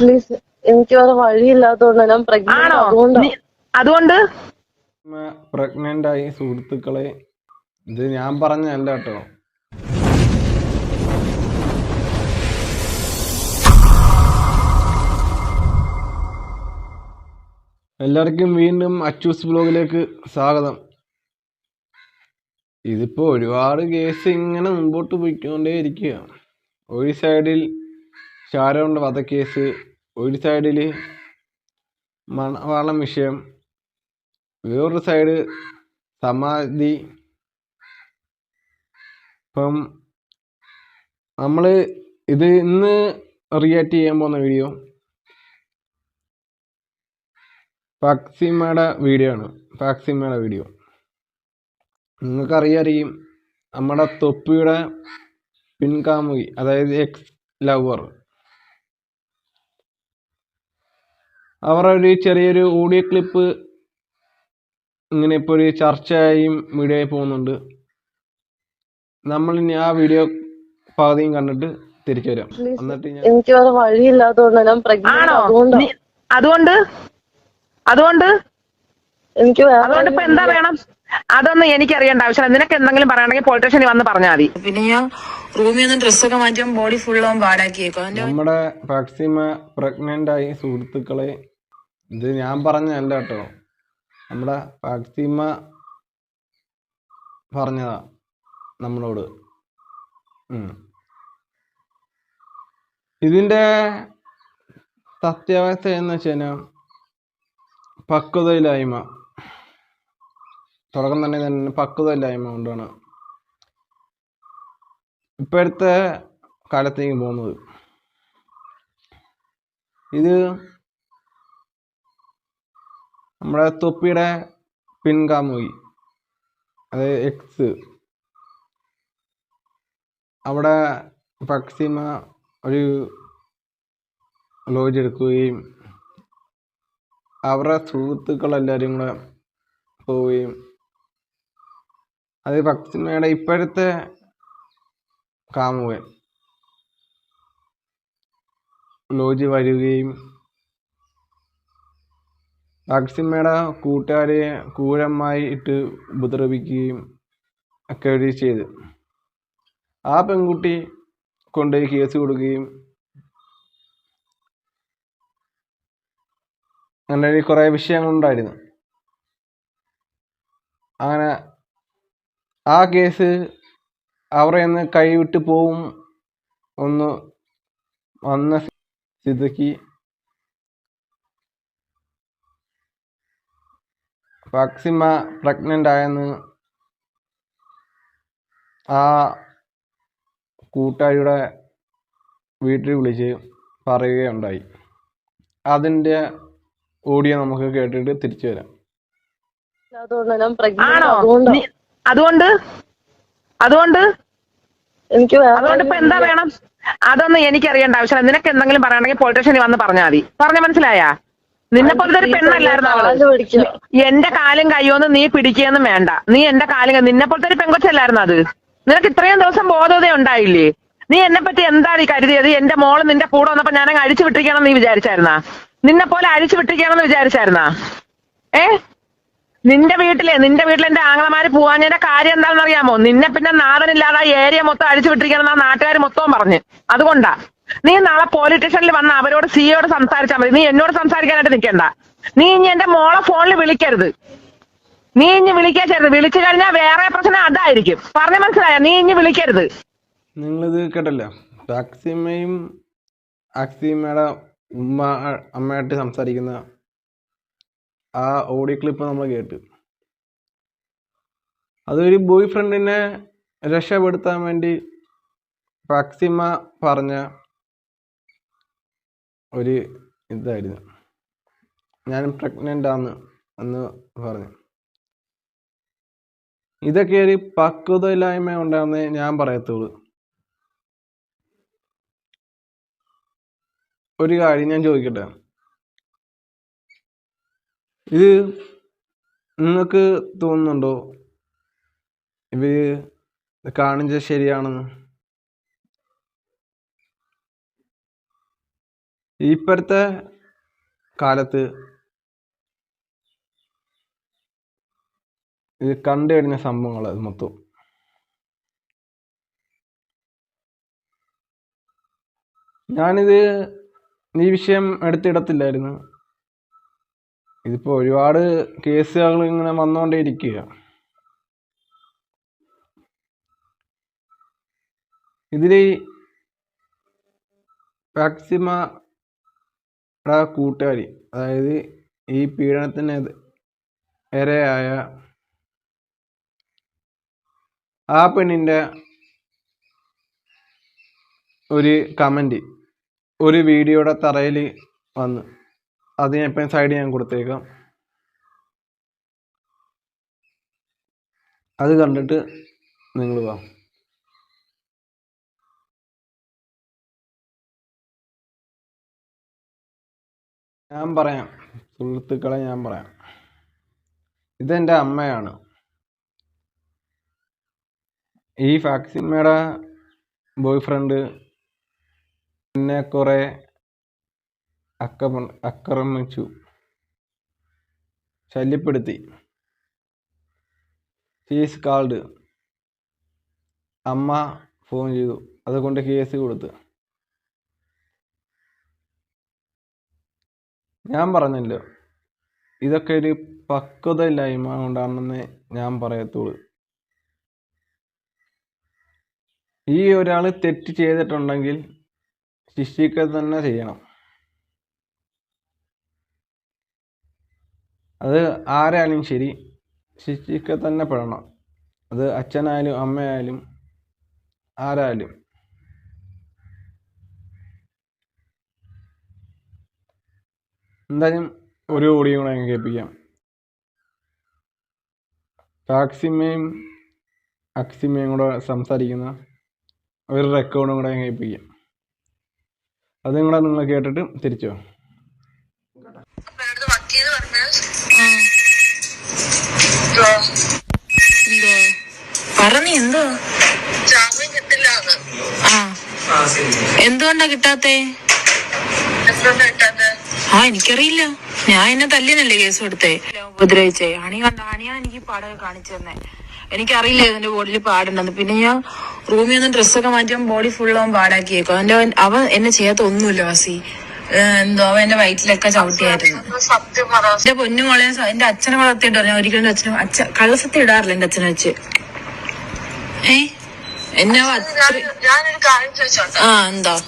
Please എനിക്ക് വേറെ വഴിയില്ലാത്തതുകൊണ്ട് ഞാൻ പ്രഗ്നന്റ് ആണോ? അതുകൊണ്ടാ. നീ- അതുകൊണ്ട്? പ്രഗ്നന്റ് ആയി സുഹൃത്തുക്കളെ. ഇത് ഞാൻ പറഞ്ഞല്ല കേട്ടോ. എല്ലാവർക്കും വീണ്ടും അച്ചൂസ് ബ്ലോഗിലേക്ക് സ്വാഗതം. ഇതിപ്പോ ഒരുപാട് കേസ് ഇങ്ങനെ മുമ്പോട്ട് പോയിക്കൊണ്ടേ ഇരിക്കുക ഒരു സൈഡിൽ ഷാരോണ്ട് വധക്കേസ് ഒരു സൈഡിൽ മണവാളം വിഷയം വേറൊരു സൈഡ് സമാധി ഇപ്പം നമ്മൾ ഇത് ഇന്ന് റിയാക്ട് ചെയ്യാൻ പോകുന്ന വീഡിയോ ഫാക്സിമയുടെ വീഡിയോ ആണ്. ഫാക്സിമയുടെ വീഡിയോ നിങ്ങൾക്കറിയാറിയും നമ്മുടെ തൊപ്പിയുടെ പിൻകാമുകി അതായത് എക്സ് ലവർ അവരുടെ ഒരു ചെറിയൊരു ഓഡിയോ ക്ലിപ്പ് ഇങ്ങനെ ഇപ്പോൾ ഒരു ചർച്ചയായും വീഡിയോ പോകുന്നുണ്ട്. നമ്മൾ ഇനി ആ വീഡിയോ പകുതിയും കണ്ടിട്ട് തിരിച്ചു വരാം. എന്നിട്ട് ഞാൻ എനിക്ക് വേറെ വഴിയില്ലാത്തതുകൊണ്ട് ഞാൻ ആണോ? അതുകൊണ്ടാ. നീ- അതുകൊണ്ട്? അതുകൊണ്ട്? എനിക്ക് വേറെ അതുകൊണ്ട് ഇപ്പൊ എന്താ വേണം? അതൊന്നും എനിക്ക് അറിയേണ്ട ആവശ്യമില്ല. നിനക്ക് എന്തെങ്കിലും പറയണമെങ്കിൽ പോലീസ് സ്റ്റേഷനിൽ വന്ന് പറഞ്ഞാൽ മതി. പിന്നെ ഞാൻ റൂമിൽ നിന്ന് ഡ്രസ്സൊക്കെ മാറ്റിയാൽ ബോഡി ഫുൾ ആവും പാടാക്കിയേക്കും. അതിന്റെ നമ്മുടെ ഫാക്സിമ പ്രഗ്നന്റ് ആയി സുഹൃത്തുക്കളെ ഇത് ഞാൻ പറഞ്ഞല്ല കേട്ടോ. നമ്മുടെ ഫാക്സിമ പറഞ്ഞതാ നമ്മളോട്. ഇതിന്റെ സത്യാവസ്ഥ എന്ന് വെച്ച് കഴിഞ്ഞാൽ പക്വതയില്ലായ്മ. തുടക്കം തന്നെ തന്നെ പക്വതയില്ലായ്മ കൊണ്ടാണ് ഇപ്പോഴത്തെ കാലത്തേക്ക് പോകുന്നത്. ഇത് നമ്മുടെ തൊപ്പിയുടെ പിൻകാമുകി അത് എക്സ് അവിടെ പക്സിമ ഒരു ലോഡ്ജ് എടുക്കുകയും അവരുടെ സുഹൃത്തുക്കളെല്ലാവരും കൂടെ പോവുകയും. അത് പക്സിമയുടെ ഇപ്പോഴത്തെ കാമുകൻ. ലോഡ്ജ് വരികയും പക്സിമയുടെ കൂട്ടുകാരെ ക്രൂരമായി ഇട്ട് ഉപദ്രവിക്കുകയും ഒക്കെ ചെയ്ത്. ആ പെൺകുട്ടി കൊണ്ടുപോയി കേസ് കൊടുക്കുകയും അങ്ങനെ കുറേ വിഷയങ്ങളുണ്ടായിരുന്നു. അങ്ങനെ ആ കേസ് അവരെ നിന്ന് കൈവിട്ട് പോവും ഒന്ന് വന്ന സ്ഥിതിക്ക് ഫാക്സിമ പ്രഗ്നന്റ് ആയെന്ന് ആ കൂട്ടാരിയുടെ വീട്ടിൽ വിളിച്ച് പറയുകയുണ്ടായി. അതിന്റെ ഓഡിയോ നമുക്ക് കേട്ടിട്ട് തിരിച്ചു വരാം. ആണോ? അതുകൊണ്ടാ? അതുകൊണ്ട്? അതുകൊണ്ട്? എനിക്ക് വേറെ അതുകൊണ്ട് ഇപ്പൊ എന്താ വേണം? അതൊന്നും എനിക്കറിയേണ്ട ആവശ്യമില്ല. നിനക്ക് എന്തെങ്കിലും പറയണമെങ്കിൽ പോലീസ് വന്ന് പറഞ്ഞാൽ മതി. പറഞ്ഞ മനസ്സിലായാ? നിന്നെ പോലത്തെ ഒരു പെണ്ണല്ലായിരുന്നു അവൾ? എന്റെ കാലും കയ്യോന്ന് നീ പിടിക്കുകയൊന്നും വേണ്ട. നീ എന്റെ കാലും കൈ- നിന്നെ പോലത്തെ ഒരു പെങ്കൊച്ചല്ലായിരുന്നു അത്? നിനക്ക് ഇത്രയും ദിവസം ബോധത ഉണ്ടായില്ലേ? നീ എന്നെ പറ്റി എന്താണ് ഈ കരുതിയത്? എന്റെ മോൾ നിന്റെ കൂടെ വന്നപ്പോ ഞാൻ അങ്ങ് അഴിച്ചു വിട്ടിരിക്കണം നീ വിചാരിച്ചായിരുന്നാ? നിന്നെ പോലെ അഴിച്ചു വിട്ടിരിക്കണമെന്ന് വിചാരിച്ചായിരുന്നാ? ഏ? നിന്റെ വീട്ടിലെ നിന്റെ വീട്ടിലെ എന്റെ ആങ്ങളമാര് പോവാഞ്ഞതിന്റെ കാര്യം എന്താണെന്ന് അറിയാമോ നിന്നെ പിന്നെ നാടനില്ലാതെ ഏരിയ മൊത്തം അഴിച്ചു വിട്ടിരിക്കണം എന്നാ നാട്ടുകാർ മൊത്തവും പറഞ്ഞ്. അതുകൊണ്ടാ. നീ നാളെ പോലീസ് സ്റ്റേഷനിൽ വന്ന് അവരോട് സിയോട് സംസാരിച്ചാൽ മതി. നീ എന്നോട് സംസാരിക്കാനായിട്ട് നിൽക്കണ്ട നീ ഇനി എന്റെ മോളെ ഫോണിൽ വിളിക്കരുത്. നീ ഇനി വിളിക്കരുത് വിളിച്ചു കഴിഞ്ഞാൽ വേറെ പ്രശ്നം അതായിരിക്കും. പറഞ്ഞ മനസ്സിലായ? നീ ഇനി വിളിക്കരുത്. നിങ്ങളിത് കേട്ടല്ലോ. അക്സിമയും അക്സിമയുടെ ഉമ്മ അമ്മയായിട്ട് സംസാരിക്കുന്ന ആ ഓഡിയോ ക്ലിപ്പ് നമ്മൾ കേട്ടു. അതൊരു ബോയ് ഫ്രണ്ടിനെ രക്ഷപ്പെടുത്താൻ വേണ്ടി ഫാക്സിമ പറഞ്ഞ ഒരു ഇതായിരുന്നു. ഞാൻ പ്രഗ്നന്റ് ആണ് എന്ന് പറഞ്ഞു. ഇതൊക്കെ ഒരു പക്വതയില്ലായ്മ ഉണ്ടാന്ന് ഞാൻ പറയത്തുള്ളൂ. ഒരു കാര്യം ഞാൻ ചോദിക്കട്ടെ? ഇത് നിങ്ങൾക്ക് തോന്നുന്നുണ്ടോ? ഇവർ കാണിച്ച ശരിയാണെന്ന്? ഇപ്പോഴത്തെ കാലത്ത് ഇത് കണ്ടു കഴിഞ്ഞ സംഭവങ്ങൾ അത് മൊത്തം. ഞാനിത് ഈ വിഷയം എടുത്തിടത്തില്ലായിരുന്നു. ഇതിപ്പോൾ ഒരുപാട് കേസുകൾ ഇങ്ങനെ വന്നുകൊണ്ടേ ഇരിക്കുക ഇതിൽ മാക്സിമയുടെ കൂട്ടുകാരി അതായത് ഈ പീഡനത്തിന് ഇരയായ ആ പെണ്ണിന്റെ ഒരു കമന്റ് ഒരു വീഡിയോയുടെ തറയിൽ വന്ന്. അത് ഞാൻ ഇപ്പം സൈഡ് ഞാൻ കൊടുത്തേക്കാം. അത് കണ്ടിട്ട് നിങ്ങൾ വാ. ഞാൻ പറയാം. സുഹൃത്തുക്കളെ ഞാൻ പറയാം. ഇതെന്റെ അമ്മയാണ്. ഈ ഫാക്സിമ്മയുടെ ബോയ് ഫ്രണ്ട് എന്നെ കുറേ അക്രമ ആക്രമിച്ചു ശല്യപ്പെടുത്തി. കേസ് കാൾഡ് അമ്മ ഫോൺ ചെയ്തു. അതുകൊണ്ട് കേസ് കൊടുത്ത്. ഞാൻ പറഞ്ഞല്ലോ? ഇതൊക്കെ ഒരു പക്വതയില്ലായ്മ കൊണ്ടാണെന്ന് ഞാൻ പറയത്തുള്ളൂ. ഈ ഒരാൾ തെറ്റ് ചെയ്തിട്ടുണ്ടെങ്കിൽ ശിക്ഷിക്കുക തന്നെ ചെയ്യണം. അത് ആരായാലും ശരി ശിക്ഷിക്കുക തന്നെ പെടണം. അത് അച്ഛനായാലും അമ്മയായാലും ആരായാലും. എന്തായാലും ഒരു ഓഡിയോ കൂടെ ഞാൻ കേൾപ്പിക്കാം ടാക്സിമയും അക്സിമയും കൂടെ സംസാരിക്കുന്ന ഒരു റെക്കോർഡും കൂടെ ഞാൻ കേൾപ്പിക്കാം അതും കൂടെ നിങ്ങൾ കേട്ടിട്ട് തിരിച്ചോ? പറഞ്ഞു എന്തോ? എന്തുകൊണ്ടാ കിട്ടാത്തേ? എന്തുകൊണ്ടാ കിട്ടാത്ത? ആ എനിക്കറിയില്ല. ഞാൻ എന്നെ തല്ലിനല്ലേ കേസ് കൊടുത്തേ. ഉപദ്രവിച്ചേ. ആണി കണ്ട ആണിയാ എനിക്ക് പാടൊക്കെ കാണിച്ചു തന്നെ. എനിക്കറിയില്ല ഇതിന്റെ ബോഡിയിൽ പാടുണ്ടെന്ന്. പിന്നെ ഞാൻ റൂമിൽ നിന്ന് ഡ്രസ്സൊക്കെ മാറ്റിയാൽ ബോഡി ഫുൾ അവൻ പാടാക്കിയേക്കും. അവന്റെ അവൻ എന്നെ ചെയ്യാത്ത ഒന്നുമില്ല വാസി. എന്തോ അവൻ എന്റെ വയറ്റിലൊക്കെ ചവിട്ടിയായിരുന്നു. എന്റെ പൊന്നു മോളെ സ- എന്റെ അച്ഛനെ വളർത്തിയിട്ട് പറഞ്ഞു. ഒരിക്കലും അച്ഛനും അച്ഛൻ കള്ളസത്തി ഇടാറില്ല എന്റെ അച്ഛനെ വെച്ച്. ഏ? എന്നെ ആ എന്താ?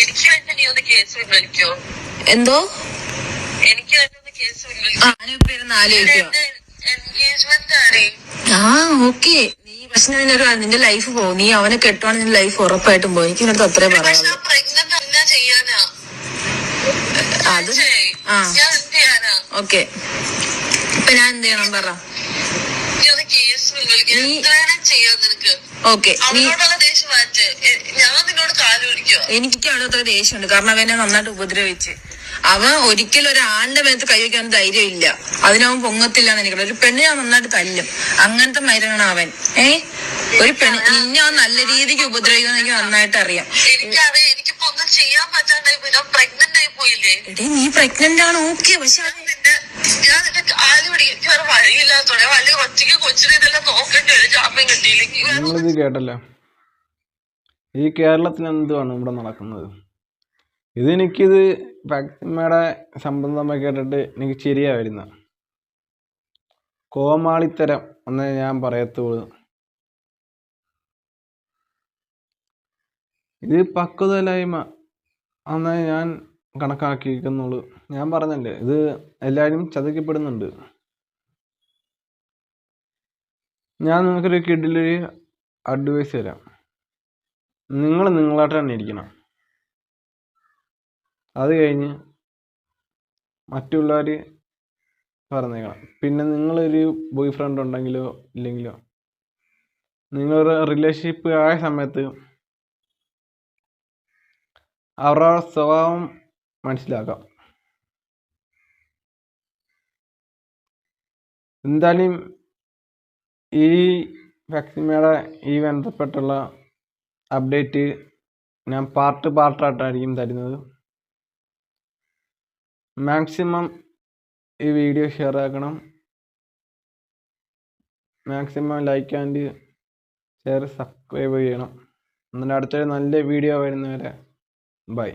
എനിക്ക് വേണ്ടി നീ ഒന്ന് കേസ് പിൻവലിക്കോ എന്തോ? എനിക്ക് ആ, ഓക്കെ. നീ പക്ഷെ നിന്നൊരു ഒരു നിന്റെ ലൈഫ് പോകും നീ അവനെ കെട്ടുവാണ് നിന്റെ ലൈഫ് ഉറപ്പായിട്ടും പോകും എനിക്ക് നിനക്ക് അത്രേ പറയാം അത് ആ. ഓക്കെ. ഇപ്പൊ ഞാൻ എന്ത് ചെയ്യണം? പറ. ഓക്കെ. എനിക്ക് അവിടെ അത്ര ദേഷ്യമുണ്ട്. കാരണം അവനെ നന്നായിട്ട് ഉപദ്രവിച്ച്. അവൻ ഒരിക്കലും ഒരു ഒരാളുടെ മേത്ത് കൈവയ്ക്കാൻ ധൈര്യം ഇല്ല അതിനവൻ പൊങ്ങത്തില്ല എന്ന് എനിക്ക് ഒരു പെണ്ണിനെ അവൻ നന്നായിട്ട് തല്ലും. അങ്ങനത്തെ മൈരനാണ് അവൻ. ഏ? ഒരു പെണ്ണ് നിന്നെ അവൻ നല്ല രീതിക്ക് ഉപദ്രവിക്കുന്ന എനിക്ക് നന്നായിട്ട് അറിയാം. എനിക്കറിയാം. എനിക്കിപ്പോ ഒന്നും ചെയ്യാൻ പറ്റാണ്ടായി പ്രഗ്നന്റ് ആയി പോയില്ലേ? എടേ നീ പ്രഗ്നന്റ് ആണ്? ഓക്കെ പക്ഷെ അത് ഞാൻ നിന്റെ കാൽ പിടിക്കും എനിക്ക് വേറെ വഴിയില്ലാത്തോടെ വലിയ ഒറ്റയ്ക്ക് കൊച്ചിനെ ഇതെല്ലാം നോക്കേണ്ടി? വരും ജാമ്യം കിട്ടിയില്ലെങ്കിൽ. നിങ്ങളിത് കേട്ടല്ലോ. ഈ കേരളത്തിൽ എന്തുവാണ് ഇവിടെ നടക്കുന്നത്? ഇതെനിക്കിത് ഫാക്സിമയുടെ സംബന്ധമായി കേട്ടിട്ട് എനിക്ക് ശരിയാ വരുന്ന കോമാളിത്തരം എന്നേ ഞാൻ പറയത്തുള്ളൂ. ഇത് പക്വതയില്ലായ്മ എന്നേ ഞാൻ കണക്കാക്കിയിരിക്കുന്നുള്ളൂ. ഞാൻ പറഞ്ഞല്ലേ ഇത് എല്ലാവരും ചതിക്കപ്പെടുന്നുണ്ട്. ഞാൻ നിങ്ങൾക്കൊരു കിഡിലൊരു അഡ്വൈസ് തരാം. നിങ്ങൾ നിങ്ങളായിട്ട് തന്നെ ഇരിക്കണം. അത് കഴിഞ്ഞ് മറ്റുള്ളവർ പറഞ്ഞേക്കണം. പിന്നെ നിങ്ങളൊരു ബോയ് ഫ്രണ്ട് ഉണ്ടെങ്കിലോ ഇല്ലെങ്കിലോ നിങ്ങളൊരു റിലേഷൻഷിപ്പ് ആയ സമയത്ത് അവരുടെ സ്വഭാവം മനസ്സിലാക്കാം. എന്തായാലും ഈ വാക്സിമയുടെ ഈ ബന്ധപ്പെട്ടുള്ള അപ്ഡേറ്റ് ഞാൻ പാർട്ട് പാർട്ടായിട്ടായിരിക്കും തരുന്നത്. മാക്സിമം ഈ വീഡിയോ ഷെയർ ആക്കണം. Maximum like and share subscribe ചെയ്യണം. എന്നിട്ട് അടുത്തൊരു നല്ല വീഡിയോ വരുന്നവരെ ബൈ